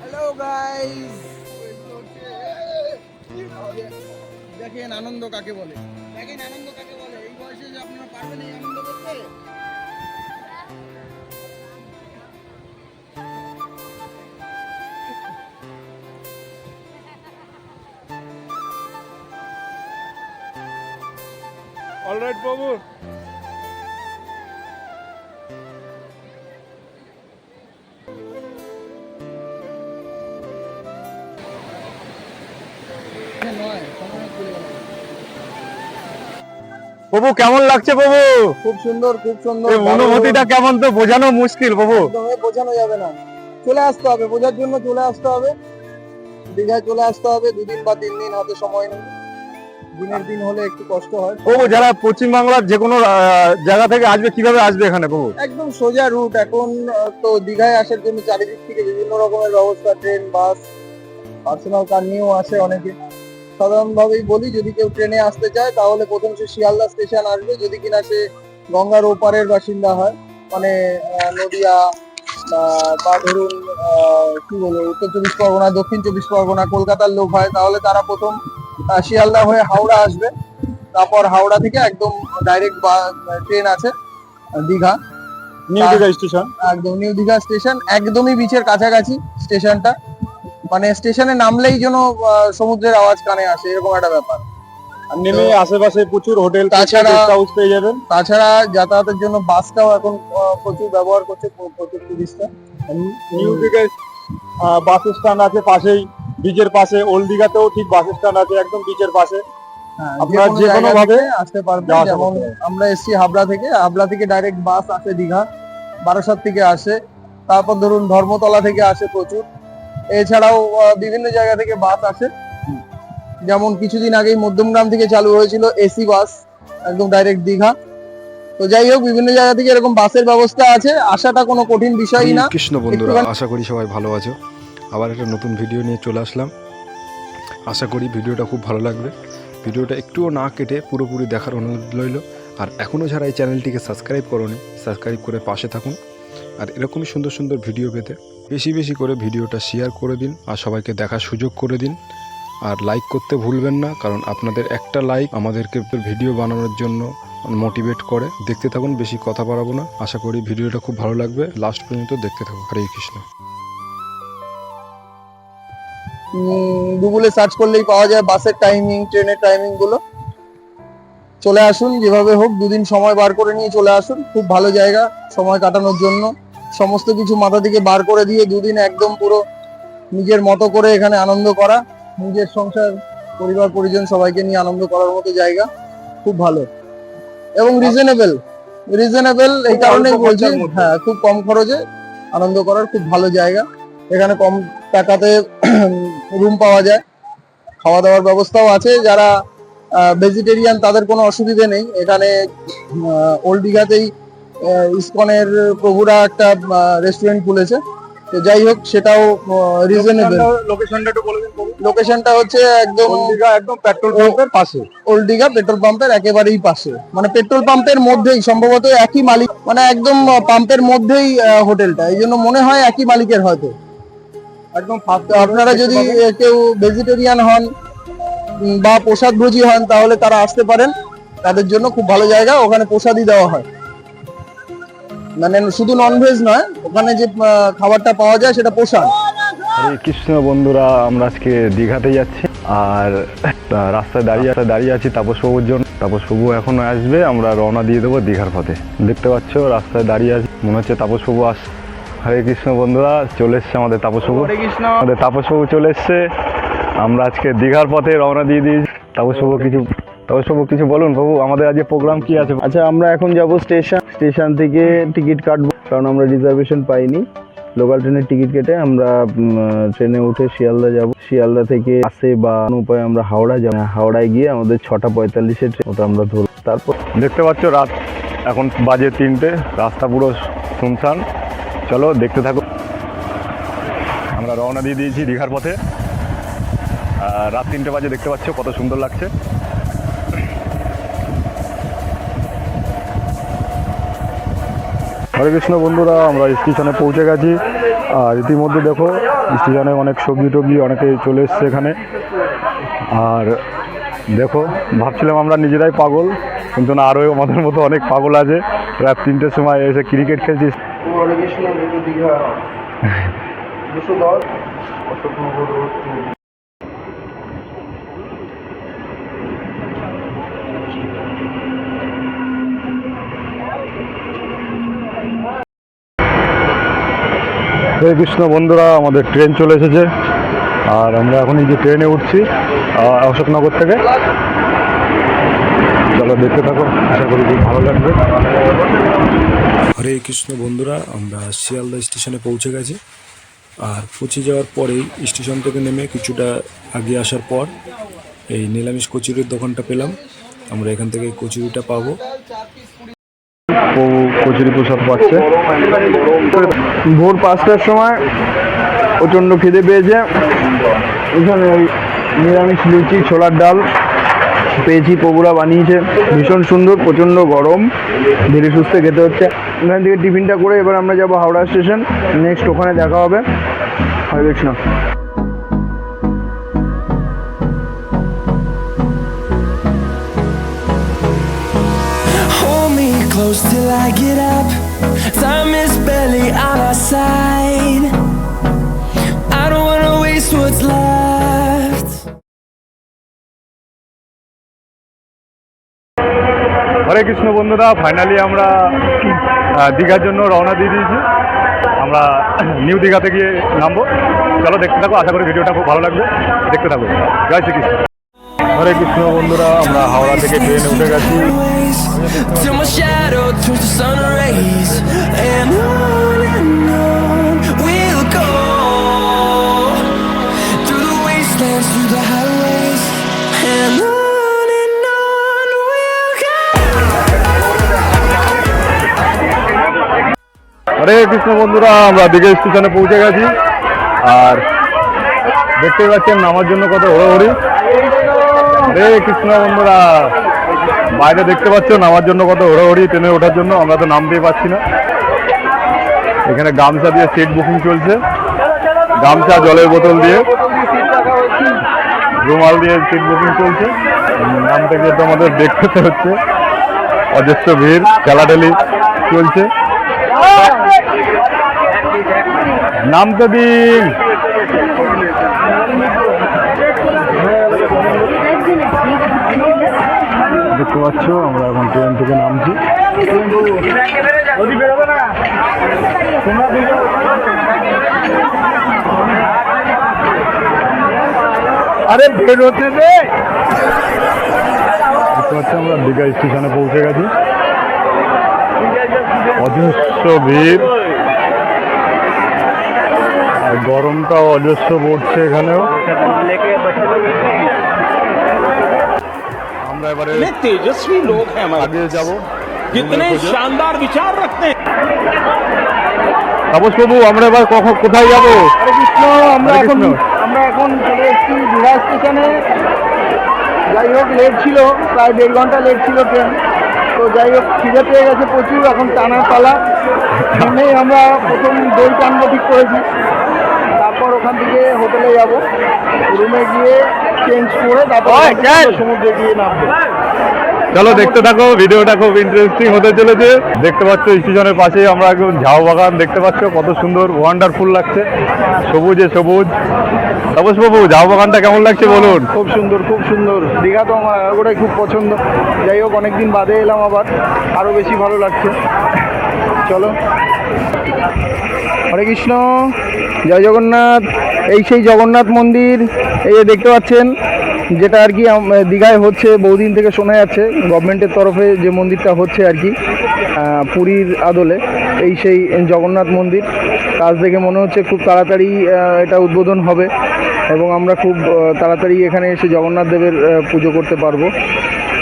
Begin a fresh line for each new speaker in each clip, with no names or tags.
Hello guys দেখেন আনন্দ কাকে বলে? দেখেন আনন্দ কাকে বলে? এই বয়সে যে আপনারা পারবেন এই আনন্দ করতে?
অলরাইট বাবু বাবু কেমন লাগছে বাবু
খুব সুন্দর খুব সুন্দর।
এই অনুভূতিটা কেমন তো বোঝানো মুশকিল বাবু
একদমই বোঝানো যাবে না। চলে আসতে হবে বোঝার জন্য চলে আসতে হবে। দীঘায় চলে আসতে হবে দুদিন বা তিন দিন হাতে সময় নেই। দিনের দিন হলে একটু কষ্ট হয়।
বাবু যারা পশ্চিমবাংলার যে কোনো জায়গা থেকে আসবে কীভাবে আসবে এখানে বাবু
একদম সোজা রুট এখন তো দীঘায় আসার জন্য চারিদিক থেকে বিভিন্ন রকমের ব্যবস্থা ট্রেন বাস পার্সোনাল কার নিয়েও আসে অনেকে। সাধারণভাবেই বলি যদি কেউ ট্রেনে আসতে চায় তাহলে প্রথম সে শিয়ালদা স্টেশন আসবে যদি কিনা সে গঙ্গার ওপারের বাসিন্দা হয়। মানে নদিয়া বা ধরুন কি বলব উত্তর চব্বিশ পরগনা দক্ষিণ চব্বিশ পরগনা কলকাতার লোক হয় তাহলে তারা প্রথম শিয়ালদা হয়ে হাওড়া আসবে। তারপর হাওড়া থেকে একদম ডাইরেক্ট বা ট্রেন আছে দীঘা।
New Digha station.
একদম নিউ দীঘা স্টেশন একদমই বিচের কাছাকাছি স্টেশনটা। মানে স্টেশনে নামলেই যেন সমুদ্রের আওয়াজ কানে আসে এরকম একটা ব্যাপার।
নেমে আশেপাশে প্রচুর হোটেল
তাছাড়া-
হাউস পেয়ে যাবেন।
তাছাড়া যাতায়াতের জন্য বাসটাও এখন প্রচুর ব্যবহার করছে প্রচুর টুরিস্টরা
নিউ দীঘা বাস স্ট্যান্ড আছে পাশেই বিচের পাশে ওল্ড দীঘাতেও ঠিক বাস স্ট্যান্ড আছে একদম বিচের পাশে। আপনারা
আপনারা
যে কোনো ভাবে
আসতে পারবেন যেমন আমরা এসছি হাবড়া থেকে হাবড়া থেকে ডাইরেক্ট বাস আসে দীঘা বারাসাত থেকে আসে। তারপর ধরুন ধর্মতলা থেকে আসে প্রচুর। এছাড়াও বিভিন্ন জায়গা থেকে বাস আসে। যেমন কিছুদিন আগেই মধ্যমগ্রাম থেকে চালু হয়েছিল এসি বাস একদম ডাইরেক্ট দীঘা। তো যাই হোক বিভিন্ন জায়গা থেকে এরকম বাসের ব্যবস্থা আছে। আসাটা কোনো কঠিন বিষয়ই না।
কৃষ্ণ বন্ধুরা আশা করি সবাই ভালো আছো। আবার একটা নতুন ভিডিও নিয়ে চলে আসলাম। আশা করি ভিডিওটা খুব ভালো লাগবে। ভিডিওটা একটুও না কেটে পুরোপুরি দেখার অনুরোধ রইল। আর এখনও যারা এই চ্যানেলটিকে সাবস্ক্রাইব করোনি সাবস্ক্রাইব করে পাশে থাকুন। আর এরকমই সুন্দর সুন্দর ভিডিও পেতে বেশি বেশি করে ভিডিওটা শেয়ার করে দিন আর সবাইকে দেখার সুযোগ করে দিন। আর লাইক করতে ভুলবেন না, কারণ আপনাদের একটা লাইক আমাদেরকে ভিডিও বানানোর জন্য মোটিভেট করে। দেখতে থাকুন, বেশি কথা বাড়াবো না। আশা করি ভিডিওটা খুব ভালো লাগবে। লাস্ট পর্যন্ত দেখতে থাকুন। হরে কৃষ্ণ।
গুগলে সার্চ করলেই পাওয়া যায় বাসের টাইমিং ট্রেনের টাইমিংগুলো। চলে আসুন, যেভাবে হোক দুদিন সময় বার করে নিয়ে চলে আসুন। খুব ভালো জায়গা, সময় কাটানোর জন্য। সমস্ত কিছু মাথা থেকে বার করে দিয়ে দুদিন একদম পুরো নিজের মতো করে এখানে আনন্দ করা নিজের সংসার পরিবার পরিজন সবাইকে নিয়ে আনন্দ করার মতো জায়গা খুব ভালো। এবং রিজনেবল রিজনেবল এই
খুব
কারণে বলছি হ্যাঁ খুব কম খরচে আনন্দ করার খুব ভালো জায়গা। এখানে কম টাকাতে রুম পাওয়া যায়। খাওয়া দাওয়ার ব্যবস্থাও আছে। যারা ভেজিটেরিয়ান তাদের কোনো অসুবিধে নেই। এখানে ওল্ড দীঘাতেই ইসকনের প্রভুরা একটা রেস্টুরেন্ট খুলেছে। তো যাই হোক সেটাও রিজনেবল
লোকেশনটা একটু বলে দিন
লোকেশনটা হচ্ছে একদম
একদম পেট্রোল পাম্পের পাশে।
ওল্ড দীঘা পেট্রোল পাম্পের একেবারেই পাশে। মানে পেট্রোল পাম্পের মধ্যেই সম্ভবত একই মালিক মানে একদম পাম্পের মধ্যেই হোটেলটা এই জন্য মনে হয় একই মালিকের হয়তো।
একদম
আপনারা যদি কেউ ভেজিটেরিয়ান হন বা প্রসাদ ভোজী হন তাহলে তারা আসতে পারেন। তাদের জন্য খুব ভালো জায়গা ওখানে প্রসাদই দেওয়া হয়। মানে শুধু ননভেজ নয় ওখানে যে খাবারটা পাওয়া যায় সেটা
হরে কৃষ্ণ বন্ধুরা আমরা আজকে দীঘাতে যাচ্ছি। আর রাস্তায় দাঁড়িয়ে দাঁড়িয়ে আছি তাপসবাবুর জন্য। তাপসবাবু এখন আসবে আমরা রওনা দিয়ে দেবো দীঘার পথে। দেখতে পাচ্ছ রাস্তায় দাঁড়িয়ে আছি। মনে হচ্ছে তাপসবাবু আস হরে কৃষ্ণ বন্ধুরা চলে এসছে আমাদের তাপসবাবু আমাদের তাপসবাবু চলে এসছে। আমরা আজকে দীঘার পথে রওনা দিয়ে দিয়েছি। তাপসবাবু কিছু তাপসবাবু কিছু বলুন বাবু আমাদের আজকে প্রোগ্রাম কি আছে?
আচ্ছা আমরা এখন যাব স্টেশন স্টেশন থেকে টিকিট কাটবো, কারণ আমরা রিজার্ভেশন পাইনি। লোকাল ট্রেনের টিকিট কেটে আমরা ট্রেনে উঠে শিয়ালদা যাব। শিয়ালদা থেকে আসে বা কোনো উপায়ে আমরা হাওড়া যাব। হাওড়ায় গিয়ে আমাদের ছটা পঁয়তাল্লিশে ট্রেন ওটা আমরা ধরব। তারপর
দেখতে পাচ্ছ রাত, এখন বাজে তিনটে, রাস্তা পুরো শুনশান। চলো দেখতে থাকো। আমরা রওনা দিয়ে দিয়েছি দীঘার পথে। রাত তিনটে বাজে দেখতে পাচ্ছ কত সুন্দর লাগছে। হরে কৃষ্ণ বন্ধুরা, আমরা স্টেশনে পৌঁছে গেছি। আর ইতিমধ্যে দেখো স্টেশনে অনেক সবজি টবজি অনেকে চলে এসছে এখানে। আর দেখো, ভাবছিলাম আমরা নিজেরাই পাগল কিন্তু না আরও আমাদের মতো অনেক পাগল আছে। রাত তিনটের সময় এসে ক্রিকেট খেলছি
দীঘা দুশো দশ অশোকনগর রোড টু
হরে কৃষ্ণ বন্ধুরা, আমাদের ট্রেন চলে এসেছে। আর আমরা এখন এই যে ট্রেনে উঠছি অশোকনগর থেকে। চলো দেখতে থাকো, আশা করি খুব ভালো লাগবে।
হরে কৃষ্ণ বন্ধুরা, আমরা শিয়ালদা স্টেশনে পৌঁছে গেছি। আর পৌঁছে যাওয়ার পরেই স্টেশন থেকে নেমে কিছুটা আগে আসার পর এই নিরামিষ কচুরির দোকানটা পেলাম। আমরা এখান থেকে কচুরিটা পাবো।
কচুরি প্রসাদ পাচ্ছে।
ভোর পাঁচটার সময় প্রচণ্ড খিদে পেয়েছে। এখানে ওই নিরামিষ লুচি, ছোলার ডাল পেয়েছি পগুড়া বানিয়েছে। ভীষণ সুন্দর, প্রচণ্ড গরম। ধীরে সুস্থে খেতে হচ্ছে। এখান থেকে টিফিনটা করে এবার আমরা যাব হাওড়া স্টেশন। নেক্সট ওখানে দেখা হবে। হরে Krishna.
I get up. Time is barely on our side. I don't wanna waste what's left.
হরে কৃষ্ণ বন্ধুরা ফাইনালি আমরা দীঘার জন্য রওনা দিয়ে দিয়েছি আমরা নিউ দীঘাতে গিয়ে নামবো চলো দেখতে থাকো, আশা করি ভিডিওটা খুব ভালো লাগবে দেখতে থাকো জয় শ্রীকৃষ্ণ হরে কৃষ্ণ বন্ধুরা আমরা হাওড়া থেকে ট্রেনে উঠে গেছি। হরে কৃষ্ণ বন্ধুরা আমরা দীঘা স্টেশনে পৌঁছে গেছি। আর দেখতে পাচ্ছেন নামার জন্য কত হড়ি হরে কৃষ্ণ বন্ধুরা। বাইরে দেখতে পাচ্ছ নামার জন্য কত হড়োহড়ি ট্রেনে ওঠার জন্য, আমরা তো নাম নামতেই পারছি না। এখানে গামছা দিয়ে সিট বুকিং চলছে। গামছা, জলের বোতল দিয়ে। রুমাল দিয়ে সিট বুকিং চলছে। নাম থেকে তো আমাদের দেখতে হচ্ছে। অজস্র ভিড় ঠেলাঠেলি চলছে। নামতে দিন দেখতে পাচ্ছ আমরা এখন ট্রেন থেকে নামছি। আরে বেরোতে আমরা দীঘা স্টেশনে পৌঁছে গেছি। অজস্র ভিড়। আর গরমটাও অজস্র পড়ছে এখানেও। আমরা এবারে
তেজস্বী লোক
আগে যাব
কিতনে শানদার বিচার রাখতে
তাপস বাবু আমরা এবার কখন কোথায় যাব?
কৃষ্ণ আমরা এখন আমরা এখন চলে এসেছি বিহার স্টেশনে। যাই হোক লেট ছিল প্রায় দেড় ঘণ্টা লেট ছিল ট্রেন তো যাই হোক খিদে পেয়ে গেছে প্রচুর এখন টানা তলা ট্রেনেই আমরা প্রথম দই টান ঠিক করেছি। তারপর ওখান থেকে হোটেলে যাব। রুমে গিয়ে চেঞ্জ করে তারপর সমুদ্রে গিয়ে নামবো।
চলো দেখতে থাকো ভিডিওটা খুব ইন্টারেস্টিং হতে চলেছে। দেখতে পাচ্ছ স্টেশনের পাশে আমরা একদম ঝাউ বাগান দেখতে পাচ্ছ কত সুন্দর ওয়ান্ডারফুল লাগছে। সবুজে সবুজ। তাপস বাবু ঝাউ বাগানটা কেমন লাগছে বলুন?
খুব সুন্দর খুব সুন্দর। দীঘা তো আমার ওটাই খুব পছন্দ। যাই হোক অনেকদিন বাদে এলাম আবার। আরও বেশি ভালো লাগছে। চলো। হরে কৃষ্ণ, জয় জগন্নাথ। এই সেই জগন্নাথ মন্দির, এই যে দেখতে পাচ্ছেন, যেটা আর কি দীঘায় হচ্ছে, বহুদিন থেকে শোনা যাচ্ছে, গভর্নমেন্টের তরফে যে মন্দিরটা হচ্ছে আর কি পুরীর আদলে, এই সেই জগন্নাথ মন্দির। কাজ দেখে মনে হচ্ছে খুব তাড়াতাড়ি এটা উদ্বোধন হবে এবং আমরা খুব তাড়াতাড়ি এখানে এসে জগন্নাথ দেবের পুজো করতে পারব।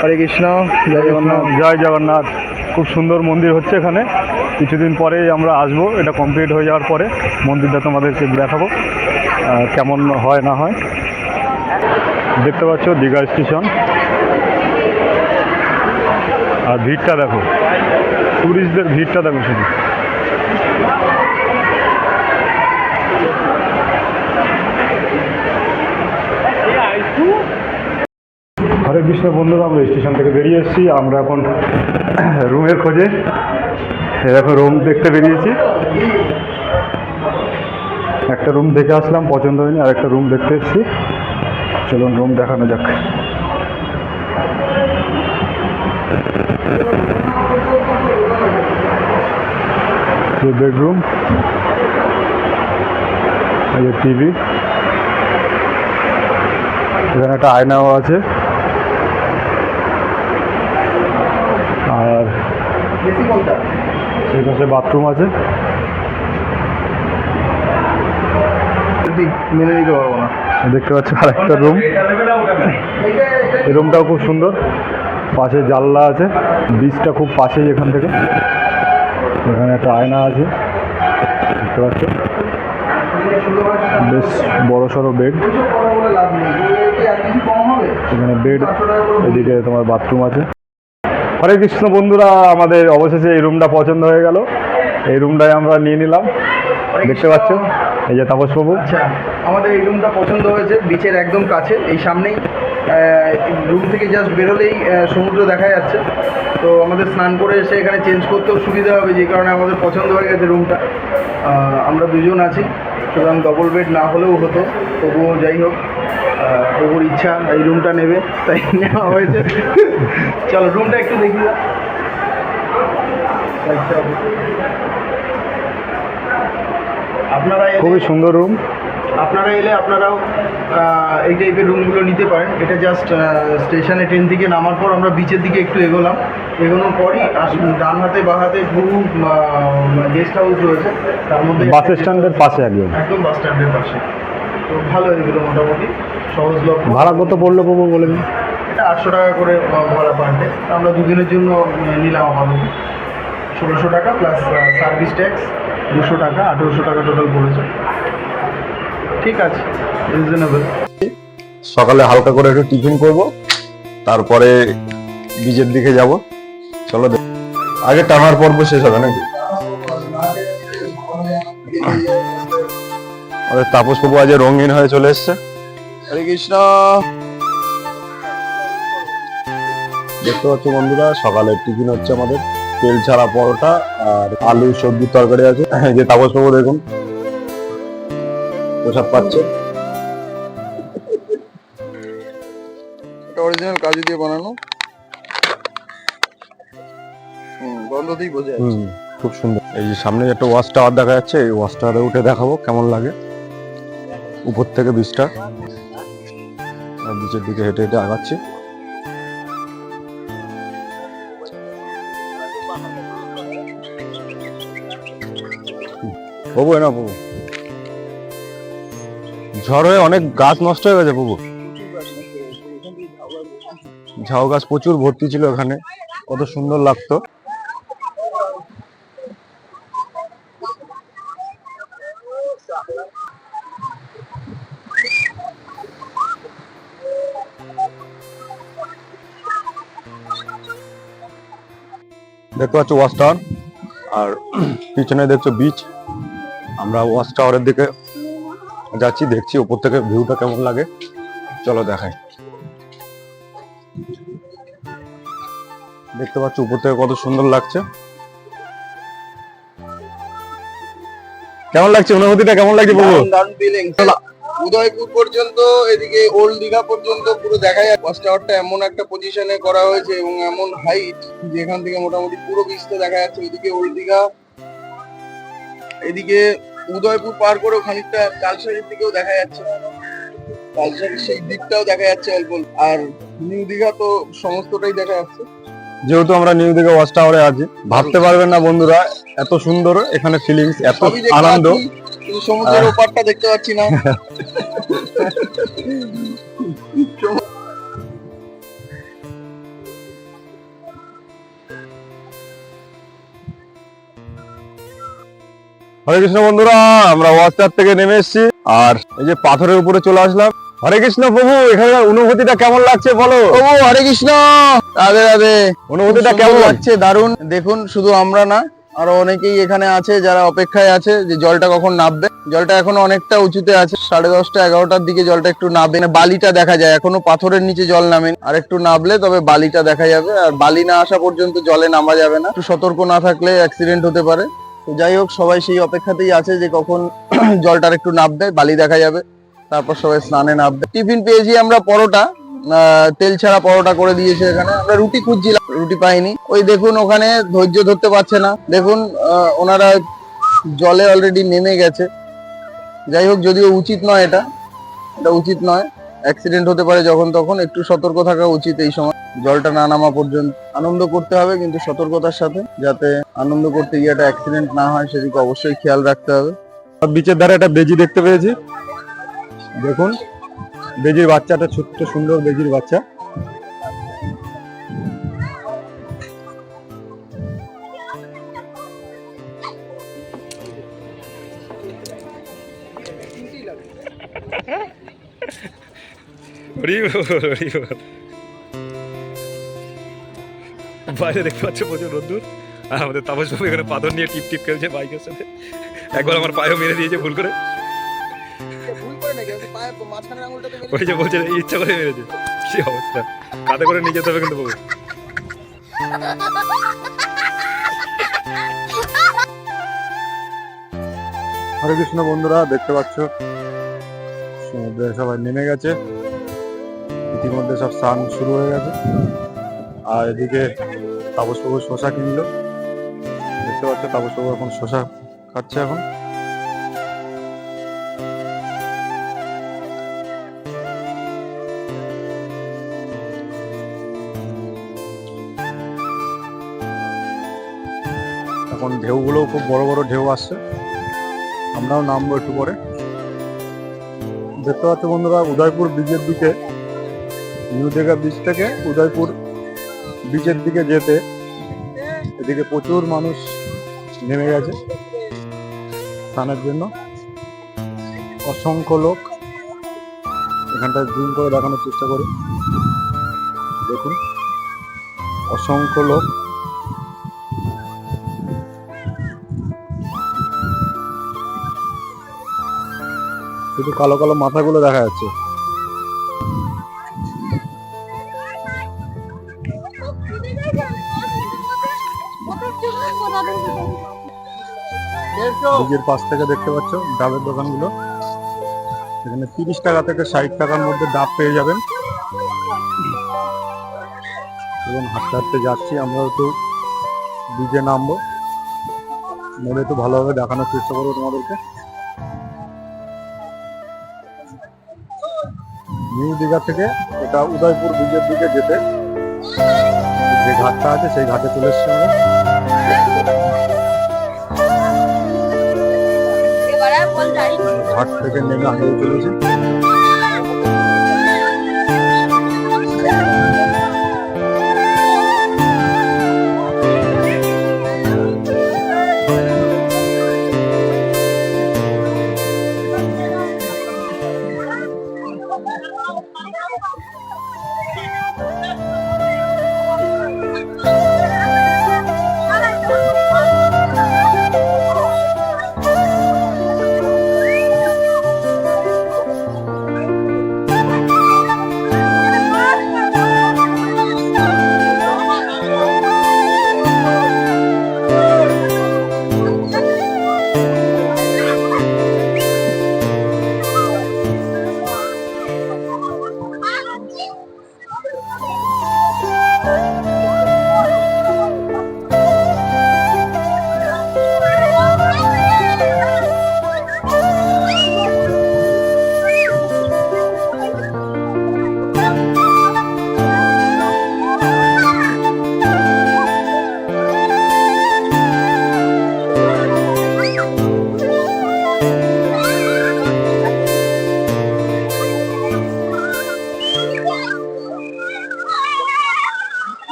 হরে কৃষ্ণ, জয় জগন্নাথ।
জয় জগন্নাথ। খুব সুন্দর মন্দির হচ্ছে এখানে। কিছুদিন পরে আমরা আসব, এটা কমপ্লিট হয়ে যাওয়ার পরে মন্দিরটা তোমাদেরকে দেখাবো কেমন হয় না হয়। দেখতে পাচ্ছ দীঘা স্টেশন। আর ভিড়টা দেখো ট্যুরিস্টদের ভিড়টা দেখো শুধু। কৃষ্ণ বন্ধুরা আমরা স্টেশন থেকে বেরিয়ে এসেছি। আমরা এখন রুমের খোঁজে। এরকম রুম দেখতে বেরিয়েছি। একটা রুম দেখে আসলাম, পছন্দ হয়নি আর একটা রুম দেখতে এসেছি। চলুন রুম দেখানো যাক। বেডরুম টিভি এখানে একটা আয়নাও আছে আর এই পাশে বাথরুম আছে।
মেনে নিতে পারব না।
দেখতে পাচ্ছ আরেকটা রুম এই রুমটাও খুব সুন্দর। পাশে জানলা আছে। বীজটা খুব পাশেই এখান থেকে। এখানে একটা আয়না আছে। দেখতে পাচ্ছ? বেশ বড় সড়ো বেড এখানে বেড এদিকে তোমার বাথরুম আছে। হরে কৃষ্ণ বন্ধুরা আমাদের অবশেষে এই রুমটা পছন্দ হয়ে গেল। এই রুমটাই আমরা নিয়ে নিলাম। দেখতে পাচ্ছ এই যে তাপসবাবু
আচ্ছা আমাদের এই রুমটা পছন্দ হয়েছে বিচের একদম কাছে এই সামনেই। রুম থেকে জাস্ট বেরোলেই সমুদ্র দেখা যাচ্ছে। তো আমাদের স্নান করে এসে এখানে চেঞ্জ করতেও সুবিধা হবে যে কারণে আমাদের পছন্দ হয়ে গেছে রুমটা আমরা দুজন আছি সুতরাং ডবল বেড না হলেও হতো তবুও যাই হোক। প্রভুর ইচ্ছা এই রুমটা নেবে তাই নেওয়া হয়েছে। চলো রুমটা একটু দেখি। আপনারা
খুবই সুন্দর রুম
আপনারা এলে আপনারাও এই টাইপের রুমগুলো নিতে পারেন। এটা জাস্ট স্টেশনে ট্রেন থেকে নামার পর আমরা বিচের দিকে একটু এগোলাম। এগোনোর পরই ডান হাতে বা হাতে বহু গেস্ট হাউস রয়েছে। তার মধ্যে
বাস স্ট্যান্ডের পাশে একদম।
একদম বাস স্ট্যান্ডের পাশে। তো ভালো এগুলো মোটামুটি। সহজলভ্য
ভাড়া কত পড়ল বাবু বলে?
এটা আটশো টাকা করে ভাড়া পার ডে আমরা দুদিনের জন্য নিলাম আপাতত ষোলোশো টাকা প্লাস সার্ভিস ট্যাক্স দুশো টাকা আঠেরোশো টাকা টোটাল পড়েছে। ঠিক আছে রিজনেবল
সকালে হালকা করে একটু টিফিন করব তারপরে বীজের দিকে যাব। চলো দেখ- আগে টানার পর্ব শেষ হবে নাকি? আমাদের তাপস বাবু আজ রঙিন হয়ে চলে এসছে।
হরে কৃষ্ণ।
দেখতে পাচ্ছ বন্ধুরা সকালের টিফিন হচ্ছে আমাদের। তেল ছাড়া পরোটা আর আলু সবজির তরকারি আছে। এই যে তাপস বাবু দেখুন প্রসাদ পাচ্ছে।
অরিজিনাল কাজু দিয়ে বানানো। হুম গন্ধতেই বোঝা
খুব সুন্দর। এই যে সামনে একটা ওয়াচ টাওয়ার দেখা যাচ্ছে এই ওয়াচ টাওয়ারে উঠে দেখাবো কেমন লাগে। উপর থেকে বীজটা আর নিচের দিকে হেঁটে হেঁটে আগাচ্ছি। এ না বাবু ঝড় হয়ে অনেক গাছ নষ্ট হয়ে গেছে বাবু ঝাউ গাছ প্রচুর ভর্তি ছিল এখানে। কত সুন্দর লাগতো। দেখতে পাচ্ছ ওয়াচ টাওয়ার আর পিছনে দেখছ বিচ আমরা ওয়াচ টাওয়ারের দিকে যাচ্ছি দেখছি উপর থেকে ভিউটা কেমন লাগে। চলো দেখাই। দেখতে পাচ্ছ উপর থেকে কত সুন্দর লাগছে। কেমন লাগছে? অনুভূতিটা কেমন লাগছে
ফিলিং উদয়পুর পর্যন্ত এদিকে ওল্ড দীঘা পর্যন্ত পুরো দেখা যায় বাস টাওয়ারটা এমন একটা পজিশনে করা হয়েছে এবং এমন হাইট যেখান থেকে মোটামুটি পুরো বিচটা দেখা যাচ্ছে। ওইদিকে ওল্ড দীঘা এদিকে উদয়পুর পার করেও খানিকটা কালসারির দিকেও দেখা যাচ্ছে। কালসারির সেই দিকটাও দেখা যাচ্ছে অল্প। আর নিউ দীঘা তো সমস্তটাই দেখা যাচ্ছে।
যেহেতু আমরা নিউ দিকে ওয়াচ টাওয়ারে আছি ভাবতে পারবেন না বন্ধুরা এত সুন্দর এখানে ফিলিংস এত আনন্দ।
কিন্তু সমুদ্রের ওপারটা দেখতে পাচ্ছি না।
হরে কৃষ্ণ বন্ধুরা আমরা ওয়াস্টার থেকে নেমে এসেছি। আর এই যে পাথরের উপরে চলে আসলাম। হরে কৃষ্ণ প্রভু এখানে অনুভূতিটা কেমন লাগছে বলো?
প্রভু হরে কৃষ্ণ। রাধে রাধে।
অনুভূতিটা কেমন লাগছে?
লাগছে দারুণ। দেখুন শুধু আমরা না আরও অনেকেই এখানে আছে যারা অপেক্ষায় আছে যে জলটা কখন নামবে। জলটা এখনও অনেকটা উঁচুতে আছে, সাড়ে দশটা, এগারোটার দিকে জলটা একটু নামবে। মানে বালিটা দেখা যায়, এখনও পাথরের নিচে জল নামে আর একটু নামলে তবে বালিটা দেখা যাবে। আর বালি না আসা পর্যন্ত জলে নামা যাবে না। একটু সতর্ক না থাকলে অ্যাক্সিডেন্ট হতে পারে। তো যাই হোক, সবাই সেই অপেক্ষাতেই আছে যে কখন জলটার একটু নামবে, বালি দেখা যাবে। তারপর সবাই স্নানে নামবে। টিফিন পেয়েছি আমরা পরোটা। তেল ছাড়া পরোটা করে দিয়েছে এখানে। আমরা রুটি খুঁজছিলাম, রুটি পাইনি। ওই দেখুন, ওখানে ধৈর্য ধরতে পারছে না। দেখুন ওনারা জলে অলরেডি নেমে গেছে। যাই হোক, যদিও উচিত নয় এটা। এটা উচিত নয়। অ্যাক্সিডেন্ট হতে পারে যখন তখন। একটু সতর্ক থাকা উচিত এই সময়। জলটা না নামা পর্যন্ত। আনন্দ করতে হবে, কিন্তু সতর্কতার সাথে যাতে আনন্দ করতে গিয়ে একটা অ্যাক্সিডেন্ট না হয়, সেদিকে অবশ্যই খেয়াল রাখতে হবে।
বিচের ধারে একটা বেজি দেখতে পেয়েছি। দেখুন বেজির বাচ্চাটা ছোট্ট, সুন্দর বেজির বাচ্চা।
বাইরে দেখতে পাচ্ছ প্রচুর রোদ্দুর। আর আমাদের তাপস বাবু এখানে পাথর নিয়ে টিপ টিপ খেলছে বাইকের সাথে। একবার আমার পায়েও মেরে দিয়েছে ভুল করে। ওই যে বলছে ইচ্ছা করে মেরেছে। কি অবস্থা? কাঁধে করে নিয়ে যেতে হবে কিন্তু বাবু
হরে কৃষ্ণ বন্ধুরা দেখতে পাচ্ছ? সমুদ্রে সবাই নেমে গেছে। ইতিমধ্যে সব স্নান শুরু হয়ে গেছে। আর এদিকে তাপসবাবু শশা কিনলো। দেখতে পাচ্ছ তাপসবাবু এখন শশা খাচ্ছে এখন। এখন ঢেউগুলোও খুব বড় বড় ঢেউ আসছে। আমরাও নামবো একটু পরে। দেখতে পাচ্ছ বন্ধুরা, উদয়পুর ব্রিজের দিকে নিউ দীঘা ব্রিজ থেকে উদয়পুর ব্রিজের দিকে যেতে এদিকে প্রচুর মানুষ নেমে গেছে স্নানের জন্য। অসংখ্য লোক এখানটায় জুম করে দেখানোর চেষ্টা করি। দেখুন, অসংখ্য লোক। শুধু কালো কালো মাথাগুলো দেখা যাচ্ছে। ব্রিজের পাশ থেকে দেখতে পাচ্ছ ডাবের দোকানগুলো। এখানে তিরিশ টাকা থেকে ষাট টাকার মধ্যে ডাব পেয়ে যাবেন। এবং হাঁটতে হাঁটতে যাচ্ছি আমরাও একটু ব্রিজে নামবো। নেমে একটু ভালোভাবে দেখানোর চেষ্টা করব তোমাদেরকে। নিউ দীঘা থেকে এটা উদয়পুর ব্রিজের দিকে যেতে। যে ঘাটটা আছে সেই ঘাটে চলে এসছি আমরা। ঘাট থেকে নেমে আগে চলেছি।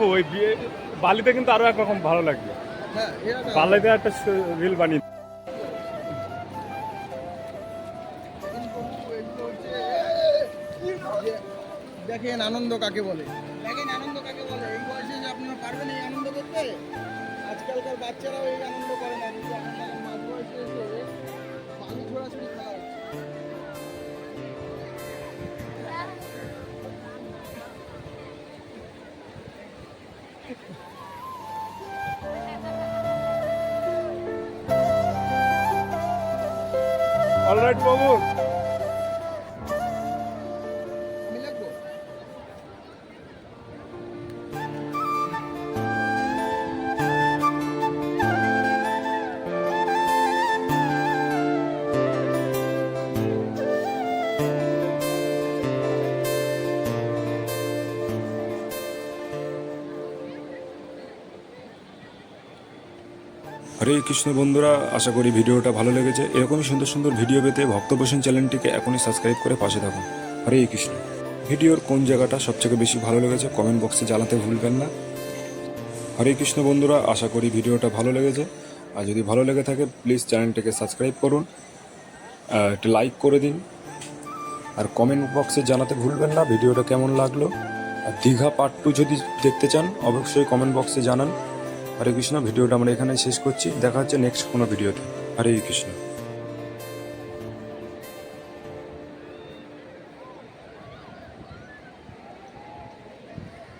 প্রভু ওই বিয়ে বালিতে কিন্তু আরও একরকম ভালো লাগবে।
হ্যাঁ
বালিতে একটা রিল বানিয়ে
দেখেন আনন্দ কাকে বলে?
অলরাইট
হরে কৃষ্ণ বন্ধুরা, আশা করি ভিডিওটা ভালো লেগেছে। এরকমই সুন্দর সুন্দর ভিডিও পেতে ভক্তভূষণ চ্যানেলটিকে এখনই সাবস্ক্রাইব করে পাশে থাকুন। হরে কৃষ্ণ। ভিডিওর কোন জায়গাটা সবথেকে বেশি ভালো লেগেছে কমেন্ট বক্সে জানাতে ভুলবেন না। হরে কৃষ্ণ বন্ধুরা, আশা করি ভিডিওটা ভালো লেগেছে। আর যদি ভালো লেগে থাকে প্লিজ চ্যানেলটিকে সাবস্ক্রাইব করুন। একটা লাইক করে দিন। আর কমেন্ট বক্সে জানাতে ভুলবেন না, ভিডিওটা কেমন লাগল। আর দীঘা পার্ট টু যদি দেখতে চান, অবশ্যই কমেন্ট বক্সে জানান। হরে কৃষ্ণ ভিডিওটা আমরা এখানে শেষ করছি। দেখা হচ্ছে নেক্সট কোনো ভিডিওতে। হরে কৃষ্ণ।